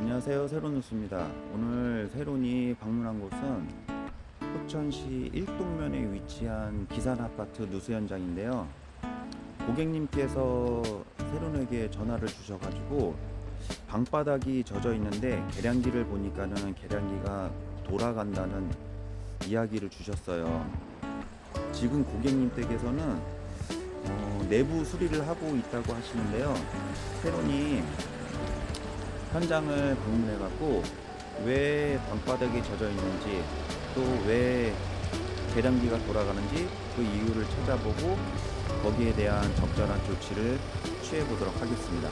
안녕하세요. 새로뉴스입니다. 오늘 새로니 방문한 곳은 포천시 일동면에 위치한 기산 아파트 누수 현장인데요. 고객님께서 새로에게 전화를 주셔가지고 방바닥이 젖어 있는데 계량기를 보니까는 계량기가 돌아간다는 이야기를 주셨어요. 지금 고객님 댁에서는 어, 내부 수리를 하고 있다고 하시는데요. 새로니 현장을 방문해 갖고 왜 방바닥이 젖어 있는지 또 왜 계량기가 돌아가는지 그 이유를 찾아보고 거기에 대한 적절한 조치를 취해 보도록 하겠습니다.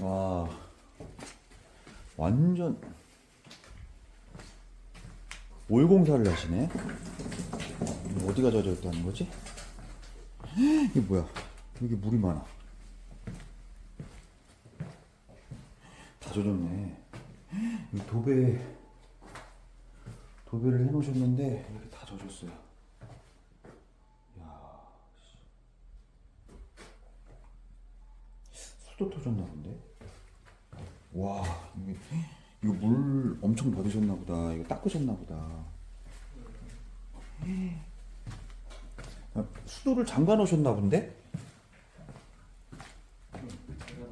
와 완전 올 공사를 하시네. 어디가 젖어 있다는 거지? 이게 뭐야? 여기 물이 많아. 다 젖었네. 이 도배 도배를 해놓으셨는데 이렇게 다 젖었어요. 야, 씨. 수도 터졌나 본데? 와, 이게 이거 물 엄청 받으셨나 보다. 이거 닦으셨나 보다. 아, 수도를 잠가 놓으셨나 본데?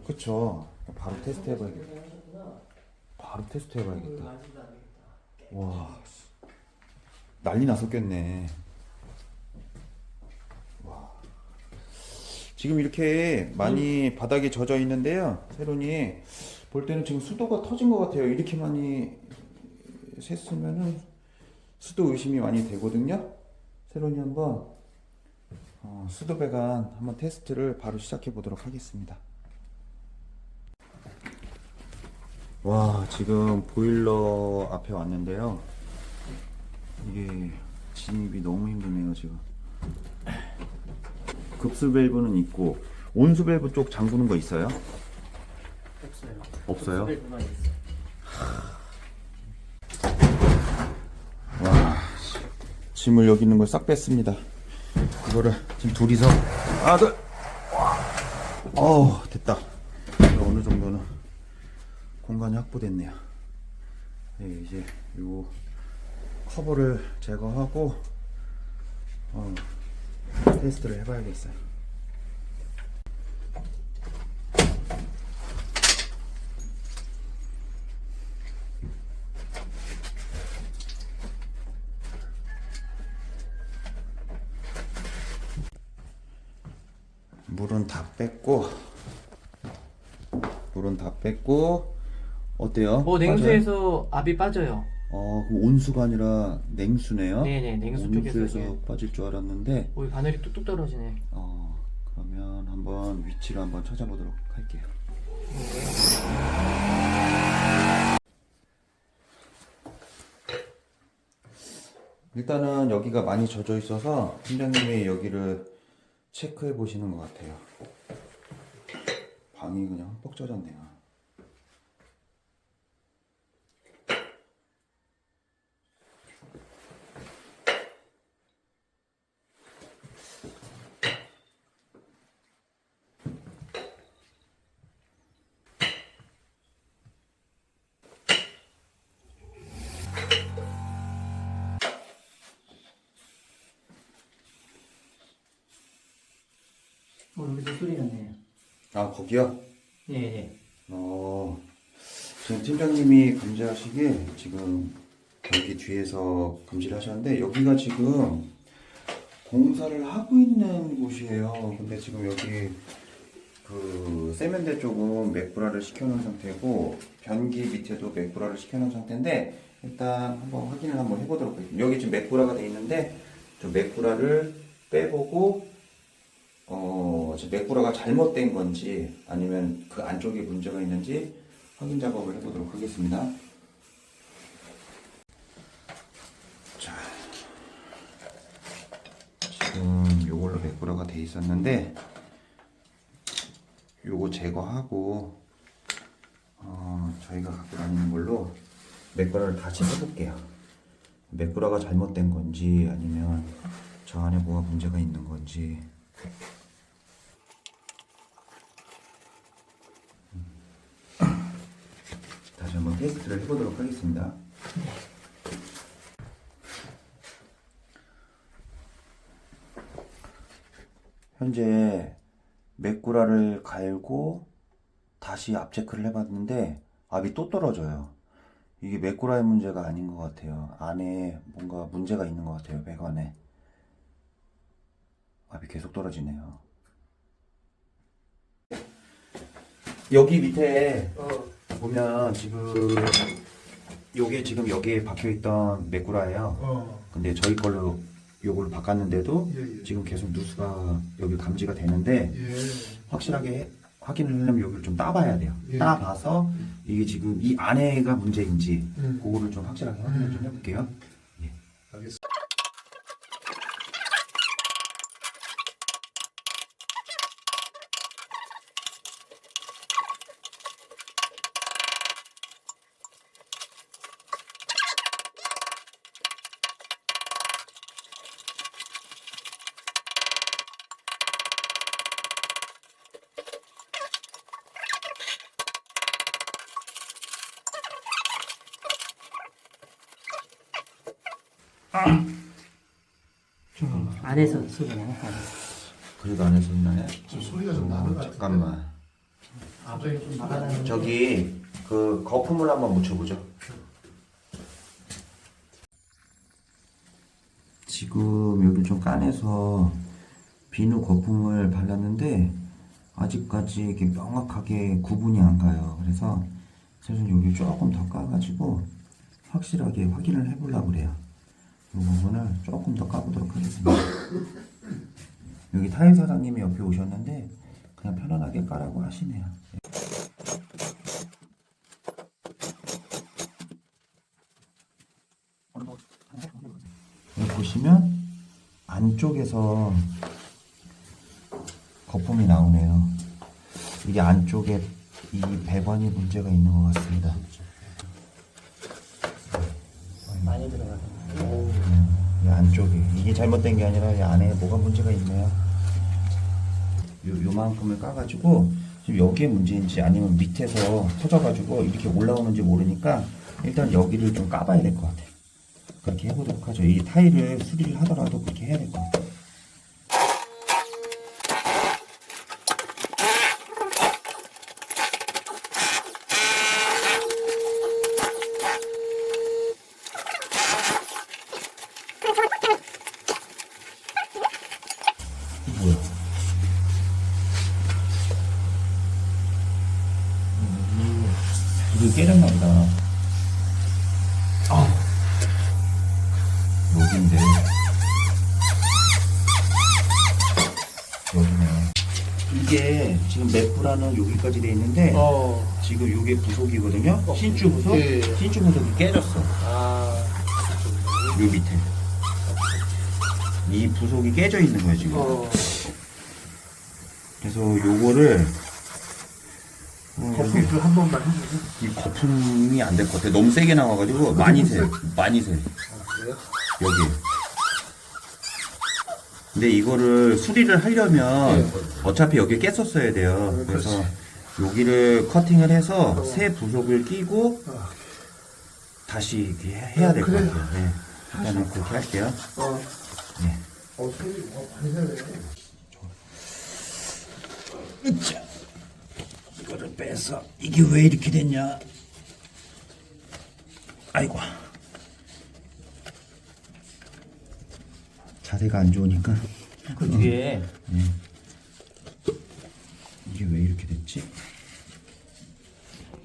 그쵸. 바로 테스트 해봐야겠다. 바로 테스트 해봐야겠다. 와, 씨. 난리 났었겠네. 와. 지금 이렇게 많이 바닥에 젖어 있는데요. 세론이 볼 때는 지금 수도가 터진 것 같아요. 이렇게 많이 샜으면은 수도 의심이 많이 되거든요. 세론이 한번 어, 수도 배관 한번 테스트를 바로 시작해 보도록 하겠습니다. 와 지금 보일러 앞에 왔는데요. 이게 진입이 너무 힘드네요 지금. 급수 밸브는 있고 온수 밸브 쪽 잠그는 거 있어요? 없어요. 없어요? 만 있어. 와 짐을 여기 있는 걸 싹 뺐습니다. 이거를 지금 둘이서 아들 어 됐다. 어느 정도는 공간이 확보됐네요. 네, 이제 요 커버를 제거하고 어, 테스트를 해봐야겠어요. 물은 다 뺐고 물은 다 뺐고 어때요? 뭐 빠져요? 냉수에서 압이 빠져요. 어, 그럼 온수가 아니라 냉수네요. 네네, 냉수 쪽에서 온수에서 이제. 빠질 줄 알았는데, 오 바늘이 뚝뚝 떨어지네. 어, 그러면 한번 위치를 한번 찾아보도록 할게요. 일단은 여기가 많이 젖어 있어서 팀장님이 여기를 체크해 보시는 것 같아요. 방이 그냥 흠뻑 젖었네요. 어 여기서 소리 났네요. 아, 거기요? 네네. 어, 지금 팀장님이 감지하시기에 지금 여기 뒤에서 감지를 하셨는데 여기가 지금 공사를 하고 있는 곳이에요. 근데 지금 여기 그 세면대 쪽은 맥브라를 시켜놓은 상태고 변기 밑에도 맥브라를 시켜놓은 상태인데 일단 한번 확인을 한번 해보도록 하겠습니다. 여기 지금 맥브라가 돼 있는데 저 맥브라를 빼보고 어, 지금 맥구라가 잘못된 건지 아니면 그 안쪽에 문제가 있는지 확인 작업을 해보도록 하겠습니다. 자, 지금 요걸로 맥구라가 돼 있었는데 요거 제거하고 어, 저희가 갖고 다니는 걸로 맥구라를 다시 해볼게요. 맥구라가 잘못된 건지 아니면 저 안에 뭐가 문제가 있는 건지 테스트를 해보도록 하겠습니다. 현재 맥구라를 갈고 다시 앞 체크를 해봤는데 압이 또 떨어져요. 이게 맥구라의 문제가 아닌 것 같아요. 안에 뭔가 문제가 있는 것 같아요. 배관에. 압이 계속 떨어지네요. 여기 밑에 어. 보면 지금 요게 지금 여기에 박혀있던 맥구라예요. 어. 근데 저희 걸로 요걸로 바꿨는데도 예, 예. 지금 계속 누수가 여기 감지가 되는데 예. 확실하게 확인을 하려면 여기를 좀 따봐야 돼요. 예. 따봐서 이게 지금 이 안에가 문제인지 음. 그거를 좀 확실하게 확인을 좀 음. 해볼게요. 알겠습니다. 안에서 소리 나네. 안에서. 그래도 안에서 나네. 지금 소리가 좀 나는 것 같은데. 잠깐만. 갑자기 좀 막아나는. 저기 그 거품을 한번 묻혀보죠. 지금 여기 좀 까내서 비누 거품을 발랐는데 아직까지 이게 명확하게 구분이 안 가요. 그래서 사실 여기 조금 더 까가지고 확실하게 확인을 해보려고 그래요. 이 부분을 조금 더 까보도록 하겠습니다. 여기 타일 사장님이 옆에 오셨는데 그냥 편안하게 까라고 하시네요. 여기 보시면 안쪽에서 거품이 나오네요. 이게 안쪽에 이 배관이 문제가 있는 것 같습니다. 많이 들어가 네. 이 안쪽에 이게 잘못된 게 아니라 이 안에 뭐가 문제가 있네요. 요, 요만큼을 까가지고 지금 여기에 문제인지 아니면 밑에서 터져가지고 이렇게 올라오는지 모르니까 일단 여기를 좀 까봐야 될 것 같아요. 그렇게 해보도록 하죠. 이 타일을 수리를 하더라도 그렇게 해야 될 것 같아요. 뭐야? 음, 이거 깨졌나 보다. 아, 여기인데. 여기네. 이게 지금 맵부라는 여기까지 돼 있는데 어. 지금 이게 부속이거든요. 신주 부속. 예. 신주 부속이 깨졌어. 아. 요 밑에. 이 부속이 깨져 있는 거예요 지금. 어. 그래서 요거를 어, 여기 거품을 한 번만 해주세요. 이 거품이 안 될 것 같아. 너무 세게 나와가지고 많이 새, 많이 새. 아, 그래요? 여기. 근데 이거를 수리를 하려면 네. 어차피 여기 깼었어야 돼요. 네, 그래서 여기를 커팅을 해서 어. 새 부속을 끼고 어. 다시 이렇게 해야 될 것 그래. 같아요. 네. 일단은 그렇게 할게요. 어. 네. 어, 어, 많이. 으쌰. 이거를 빼서 이게 왜 이렇게 됐냐? 아이고. 자세가 안 좋으니까 그 뒤에 이게 왜 이렇게 됐지?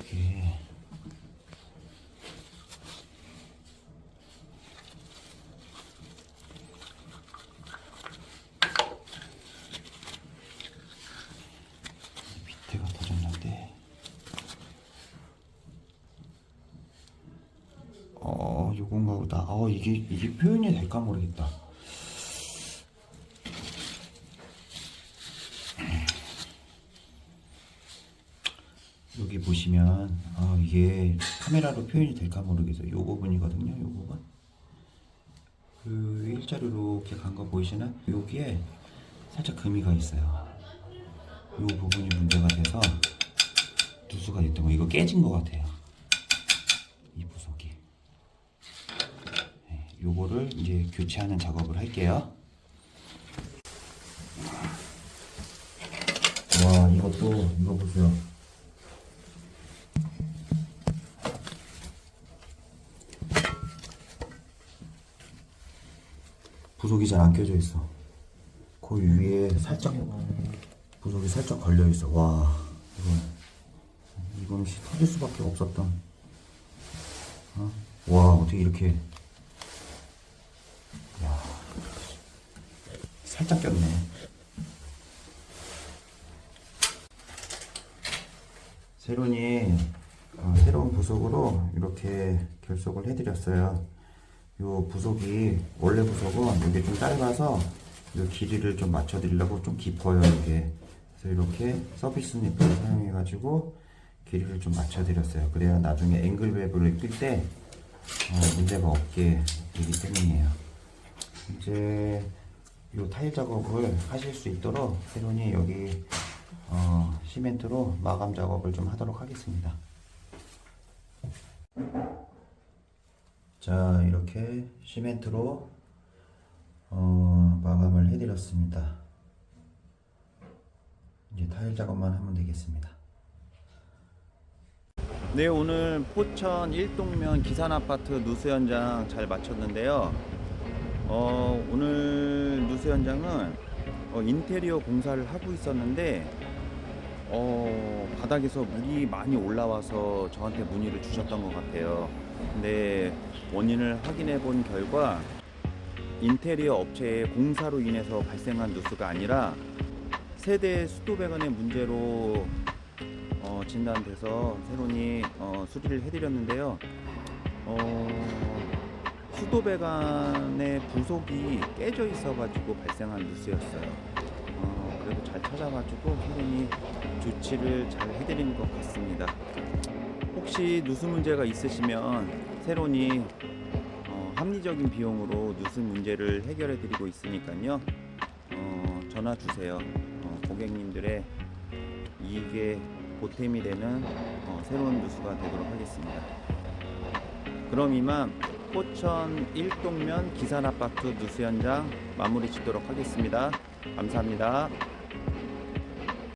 이게 밑에가 터졌는데 어 요건가 보다 어 이게 이게 표현이 될까 모르겠다 여기 보시면 아 이게 카메라로 표현이 될까 모르겠어요. 요 부분이거든요. 요 부분. 그 일자로 이렇게 간 거 보이시나? 여기에 살짝 금이 가 있어요. 요 부분이 문제가 돼서 누수가 됐던 거 이거 깨진 거 같아요. 요거를 이제 교체하는 작업을 할게요. 와, 이것도 이거 보세요. 부속이 잘 안 껴져 있어. 그 위에 살짝 부속이 살짝 걸려 있어. 와, 이건 씨 터질 수밖에 없었던. 어? 와, 어떻게 이렇게? 살짝 꼈네. 세론이 어, 새로운 부속으로 이렇게 결속을 해드렸어요. 요 부속이 원래 부속은 이게 좀 짧아서 요 길이를 좀 맞춰드리려고 좀 깊어요 이게. 그래서 이렇게 서비스 니프를 사용해가지고 길이를 좀 맞춰드렸어요. 그래야 나중에 앵글 웨브를 낄때 어, 문제가 없게 되기 때문이에요. 이제 요 타일 작업을 하실 수 있도록 세론이 여기 어, 시멘트로 마감 작업을 좀 하도록 하겠습니다. 자 이렇게 시멘트로 어, 마감을 해드렸습니다. 이제 타일 작업만 하면 되겠습니다. 네 오늘 포천 일동면 기산 아파트 누수 현장 잘 마쳤는데요. 어, 오늘 누수 현장은 어, 인테리어 공사를 하고 있었는데 어, 바닥에서 물이 많이 올라와서 저한테 문의를 주셨던 것 같아요. 근데 원인을 확인해 본 결과 인테리어 업체의 공사로 인해서 발생한 누수가 아니라 세대 수도 배관의 문제로 어, 진단돼서 새로니 어, 수리를 해드렸는데요. 어, 수도 배관의 부속이 깨져 있어가지고 발생한 누수였어요. 어, 그래도 잘 찾아가지고 새로니 조치를 잘 해드린 것 같습니다. 혹시 누수 문제가 있으시면 새로니 어, 합리적인 비용으로 누수 문제를 해결해 드리고 있으니까요. 어, 전화 주세요. 어, 고객님들의 이익에 보탬이 되는 어, 새로운 누수가 되도록 하겠습니다. 그럼 이만 포천 1동면 기산 아파트 누수 현장 마무리 짓도록 하겠습니다. 감사합니다.